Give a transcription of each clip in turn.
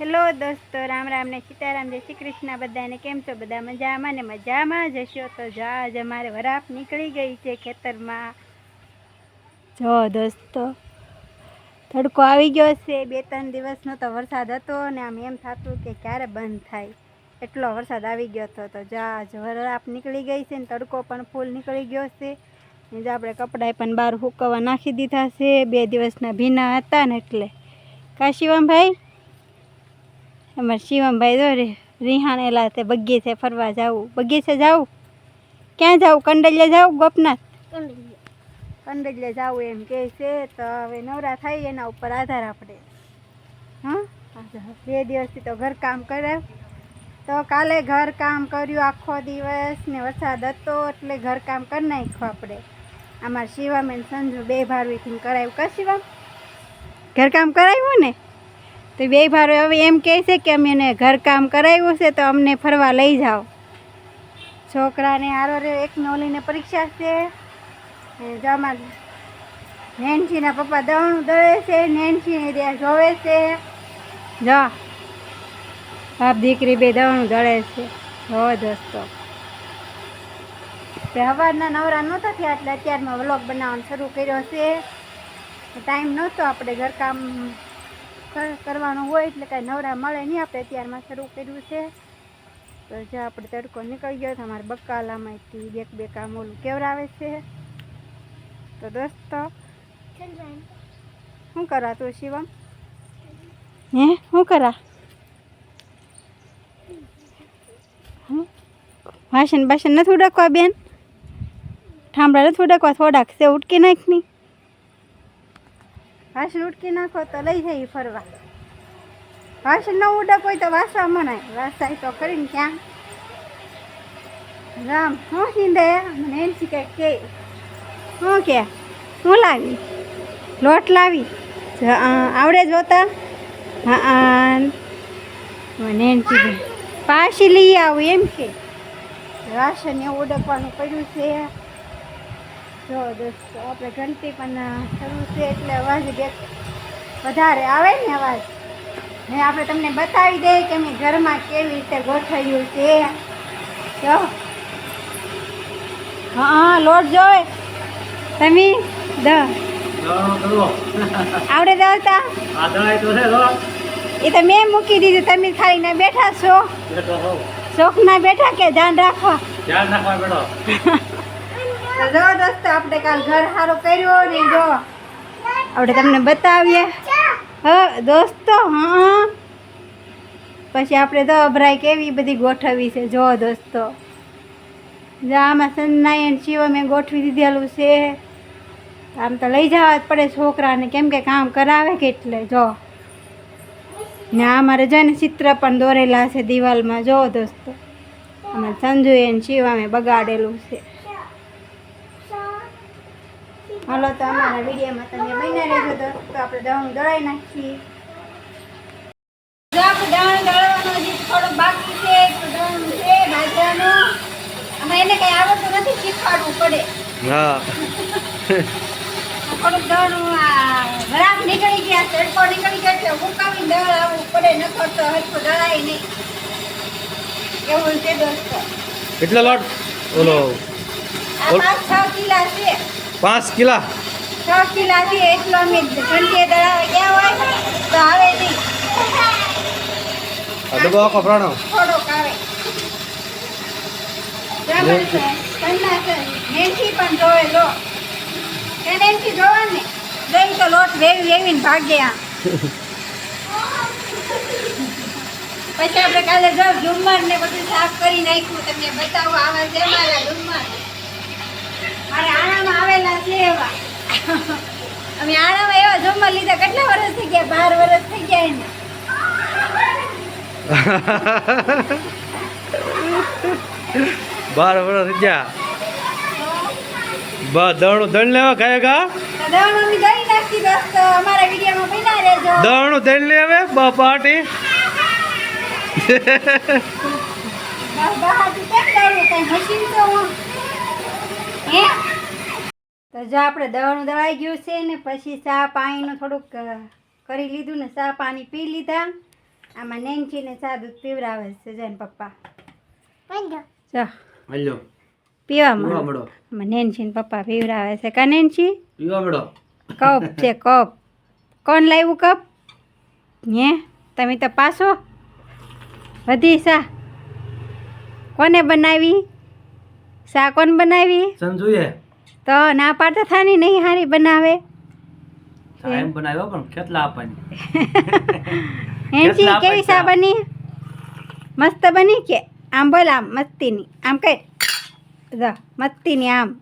Hello દોસ્તો, રામ રામ ને સીતારામ, જય શ્રી કૃષ્ણ. બધાને કેમ છો? બધા મજામાં ને મજામાં જશો તો જા આજ અમારે વરાપ નીકળી ગઈ છે ખેતરમાં. જો દોસ્તો, તડકો આવી ગયો છે. બે ત્રણ દિવસનો તો વરસાદ હતો ને આમ એમ થતું કે ક્યારે બંધ થાય. એટલો વરસાદ આવી ગયો હતો. તો જા આજ વરાપ નીકળી ગઈ છે ને તડકો પણ ફૂલ નીકળી ગયો છે. ને જો આપણે કપડાં પણ બહાર હુકવવા નાખી દીધા છે. બે દિવસના ભીના હતા ને એટલે. કાશીવામ શિવમભાઈ? અમારે શિવમભાઈ જો રિહાણેલા તે બગીચે ફરવા જાવું. બગીચે જાવું? ક્યાં જાવું? કંડલિયા જાવું ગોપનાથ? કંડલિયા જાવું એમ કહે છે તો હવે નવરા થાય એના ઉપર આધાર આપણે. હા? બે દિવસથી તો ઘર કામ કરે. તો કાલે ઘર કામ કર્યું આખો દિવસ ને વરસાદ હતો એટલે ઘર કામ કરી નાખ્યું આપણે. અમારા શિવમ અને સંજુ બે ભાડવીથી કરાવ્યું કા શિવમ ઘરકામ કરાવ્યું ને? તો બે ભારો હવે એમ કહે છે કે અમે એને ઘરકામ કરાવ્યું છે તો અમને ફરવા લઈ જાઓ. છોકરાને હારો રે એક નોલીને પરીક્ષા છે. ને જો અમારા નેન્સીના પપ્પા દવણું દવે છે નેનસીને ત્યાં જોવે છે. જો, બાપ દીકરી બે દવણું દળે છે. હો દોસ્તો. તે સવારના નવરા નહોતા થયા એટલે અત્યારમાં વ્લોગ બનાવવાનું શરૂ કર્યો છે. ટાઈમ નહોતો આપણે ઘરકામ કરવાનું હોય એટલે કાંઈ નવરા મળે નહીં. આપણે અત્યારમાં શરૂ કર્યું છે. તો જે આપણે તડકો નીકળી ગયો તમારે બકાલામાંથી બેક બે કામ ઓલું કેવરાવે છે. તો દોસ્તો, શું કરા તું શિવમ? હે? શું કરા? વાસણ બાસણ નથી ઉડકવા બેન? ઠામડા નથી ઉડકવા? થોડાક છે, ઉટકી નાખની વાસણ ઉટકી નાખો તો લઈ જઈએ ફરવા. વાસણ ન ઉડક હોય તો વાસવા મનાય. વાસાય તો કરીને ક્યાં? રામ શું ચીંદે મને એમ શીખે કે શું કે? શું લાવી? લોટ લાવી? આવડે જોતા હા મને એમ કીધું પાછી લઈ આવું એમ કે. રાશન એવું ઉડકવાનું પડ્યું છે. જો દોસ્તો આપણે ઘંટી પણ શરૂ છે એટલે અવાજ બે વધારે આવે ને અવાજ? ને આપણે તમને બતાવી દઈએ કે મેં ઘરમાં કેવી રીતે ગોઠવ્યું છે. જો. હા લોટ જોવે. તમે? દ. આવડે દવતા એ તો મેં મૂકી દીધું તમે ખાલી ના બેઠા છો. શોખના બેઠા કે ધ્યાન રાખવા? તો જો આપણે કાલ ઘર સારું કર્યું ને જો. આપણે તમને બતાવીએ. હ, દોસ્તો, હા પછી આપણે તો અભરાય કેવી બધી ગોઠવી છે. જો, દોસ્તો. જો, આમાં સન્નાયણ શિવ મેં ગોઠવી દીધેલું છે. આમ તો લઈ જવા જ પડે છોકરાને. કેમ કે કામ કરાવે કે એટલે જો. ને આ મારે છે ને ચિત્ર પણ દોરેલા છે દિવાલમાં. જો, દોસ્તો. અમે સંજુએ શિવ શિવામે બગાડેલું છે. હાલો તો અમારા વિડીયોમાં તમે બન્યા રહેજો તો આપણે દવાનું દળાઈ નાખીએ. જો આપણે દવાનું દળવાનો હજી થોડો બાકી છે દવાનું છે બાજરાનું આમાં એને કઈ આવડતું નથી શીખવાડવું પડે. હા. થોડુંક દળનું આ વરાપ નીકળી ગયા તડકો નીકળી ગયો છે ઉકાવી દળ આવવું પડે ન કરતો હરખું દળાય નહીં. એવું છે દોસ્તો. કેટલો લોટ? ઓલો આ પાંચ છ કિલા છે. પાંચ કિલા. છ કિલા છે એટલો અમે ઘંટીએ દળાવા ગયા હોય તો આવે નહીં. ડબ્બો આખો પ્રાણો થોડોક આવે. છે? પણ જોવે લો એ નેન્સી જોવા દહીં તો લોટ વેવી વેવીને ભાગે આ પછી આપણે કાલે જો ઝુમ્મર ને બધું સાફ કરી નાખ્યું તમને બતાવો આવા છે મારા ઝુમ્મર. મારે આણામાં આવેલા છે એવા. અમે આણામાં એવા જમવા લીધા. કેટલા વર્ષ થઈ ગયા? બાર વર્ષ થઈ ગયા એને. બાર વર્ષ થઈ ગયા. બસ દણું દણ લેવા ખાય ગા દવાનું અમે દઈ નાખી દોસ્તો અમારા વિડીયોમાં બન્યા રહેજો. દણું દણ લે હવે બ- પાટી બહાર બહારથી તો હે? તો જો આપણે દવાનું દળાઈ ગયું છે ને પછી ચા પાણીનું થોડુંક કરી લીધું ને ચા પાણી પી લીધા. આમાં નેન્સીને ચા દૂધ પીવરાવે છે જૈન પપ્પા. જો પીવા પીવા મળો આમાં નેન્સીને પપ્પા પીવરાવે છે. કા નેનચી પીવા મળો કપ છે કપ. કોણ લાવ્યું કપ? હે? તમે તો પાછો. વધી સા. કોને બનાવી? કોણ બનાવી? સંજુએ. તો ના પાડતા થાની નહીં હારી બનાવે. ટાઈમ બનાવ્યો પણ કેટલા આપવાની? હેન્સી કેવી સા બની? મસ્ત બની કે? આમ બોલ આમ મસ્તીની. આમ કઈ? જો મસ્તીની આમ.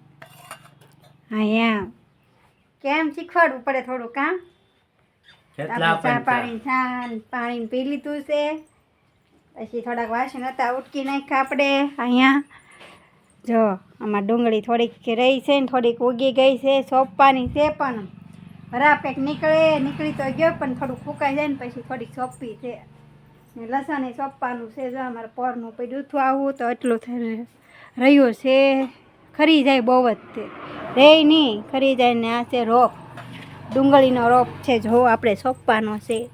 હા કેમ? શીખવાડવું પડે થોડું કામ ચા પાણી પાણી પી લીધું છે. પછી થોડાક વાસણ હતા ઉટકી નાખ્યા આપણે અહીંયા. જો, આમાં ડુંગળી થોડીક રહી છે ને થોડીક ઉગી ગઈ છે, સોંપવાની છે પણ કંઈક નીકળે, નીકળી તો ગયો પણ થોડુંક ફૂંકાઈ જાય ને પછી થોડીક સોંપી છે. ને લસણ એ સોંપવાનું છે, જો અમારે પોરનું પછી દૂધું આવવું તો એટલું રહ્યું છે. ખરી જાય બહુ જ તે. રે નહીં, ખરી જાય ને આ છે રોપ. ડુંગળીનો રોપ છે જો, આપણે સોંપવાનો છે.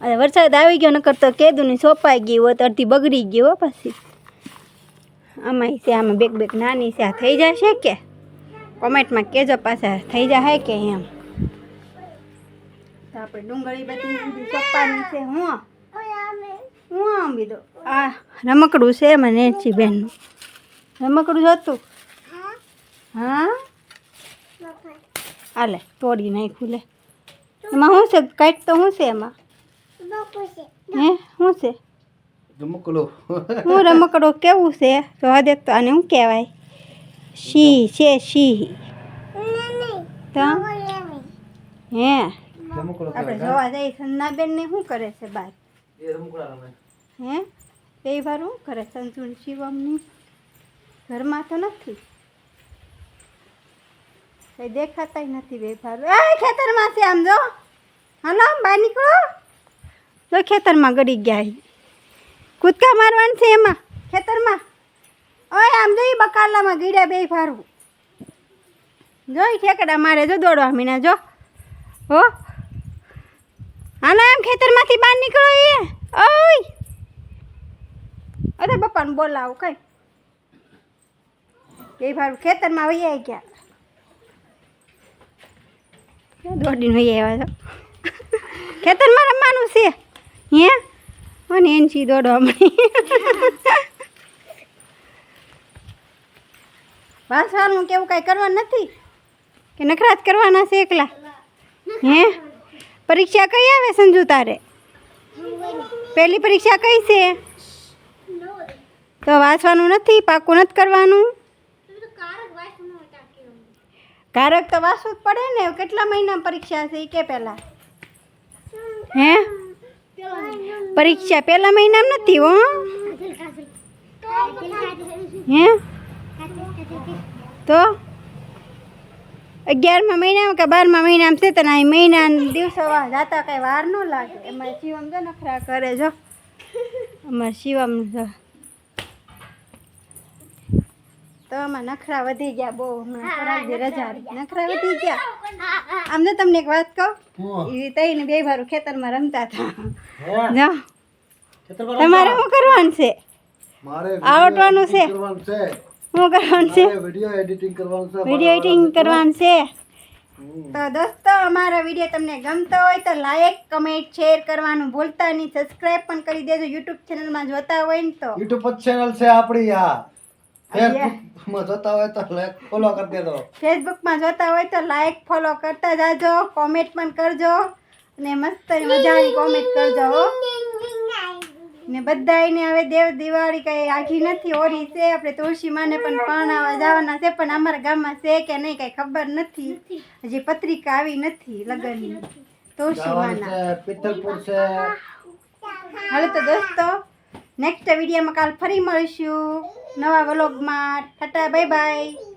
અને વરસાદ આવી ગયો, નકર તો કેદુની સોંપાઈ ગઈ હોત, અડધી બગડી ગઈ હો પછી. આમાં છે આમાં બેગ બેગ નાની છે. આ થઈ જશે કે? કોમેન્ટમાં કહેજો પાછા, થઈ જાય કે એમ? આપણે ડુંગળી બધી બધી છે, હું હું આમ બીધો આ રમકડું છે એમાં નેચી બેનનું રમકડું હતું? હા? હાલે તોડી નાખ્યું, લે. એમાં શું છે? કાંઈક તો શું છે એમાં? હે, શું છે? જમકલો હું રમકડો કેવું છે? આ દેખ તો આને શું કહેવાય? સિંહ છે સિંહ તો? હે? આપણે જોવા જઈએ સંનાબેન ને શું કરે છે બાર? રમકડા હે? બે વાર શું કરે સંજુ શિવમની ઘરમાં તો નથી. કઈ દેખાતા નથી બે એ ખેતરમાં છે આમ જો. હાલો બહાર નીકળો. તો ખેતરમાં ગળી ગયા. કૂદકા મારવાનું છે એમાં, ખેતરમાં. ઓય, આમ જોઈ બકાલામાં ગીડ્યા બે ફારવું. જોઈ ઠેકડા મારે જો દોડવા મીના, જો. હો. હાલો એમ ખેતરમાંથી બહાર નીકળો એ ઓય. અરે પપ્પાને બોલાવું કઈ. બે ફારું. ખેતરમાં આવી ગયા. દોડીને વહી આવ્યા છો? ખેતરમાં રમવાનું છે. હે? અને એનથી દોડવા મળી વાસવાનું કેવું કાંઈ કરવાનું નથી? કે નખરાત કરવાના છે એકલા? હે? પરીક્ષા કઈ આવે સંજુ તારે? પહેલી પરીક્ષા કઈ છે? તો વાંચવાનું નથી, પાકું નથી કરવાનું? કારક તો વાંચવું જ પડે ને. કેટલા મહિના પરીક્ષા છે એ કે પહેલાં? હે? પરીક્ષા પહેલા મહિનામાં નથી હો. હે? તો અગિયારમા મહિનામાં કે બારમા મહિનામાં છે તને અહીં મહિના દિવસો જાતા કંઈ વાર ન લાગે. એમાં શિવમ જો નખરા કરે જો. અમારે શિવમ જો તો આમાં નખરા વધી ગયા બહુ હમણાં રજા નખરા વધી ગયા. આમ તમને એક વાત કહું? એ તઈને બે ભારું ખેતરમાં રમતા હતા. જો તમારે શું કરવાનું છે? આવટવાનું છે? શું કરવાનું છે? વિડિયો એડિટિંગ કરવાનું છે વીડિયો એડિટિંગ કરવાનું છે? તો દોસ્તો અમારો વીડિયો તમને ગમતો હોય તો લાઈક કમેન્ટ શેર કરવાનું ભૂલતા નહીં. સબસ્ક્રાઇબ પણ કરી દેજો. યુટ્યુબ ચેનલમાં જોતા હોય ને તો. યુટ્યુબ ચેનલ છે આપણી આ. ફેસબુકમાં જોતા હોય તો લાઈક ફોલો કરી દેજો. ફેસબુકમાં જોતા હોય તો લાઈક ફોલો કરતા જાજો કોમેન્ટ પણ કરજો અને મસ્ત મજાની કોમેન્ટ કરજો હો. ને બધાયને હવે દેવ દિવાળી કઈ આઘી નથી ઓરી છે આપણે તુલસી માને પણ પરણાવવા જવાના છે પણ અમારા ગામમાં છે કે નહીં કઈ ખબર નથી. હજી પત્રિકા આવી નથી લગ્નની. તુલસી માના પિત્તલપુર છે. હાલો તો દોસ્તો નેક્સ્ટ વિડીયોમાં કાલ ફરી મળીશું. નવા વ્લોગમાં. Tata bye bye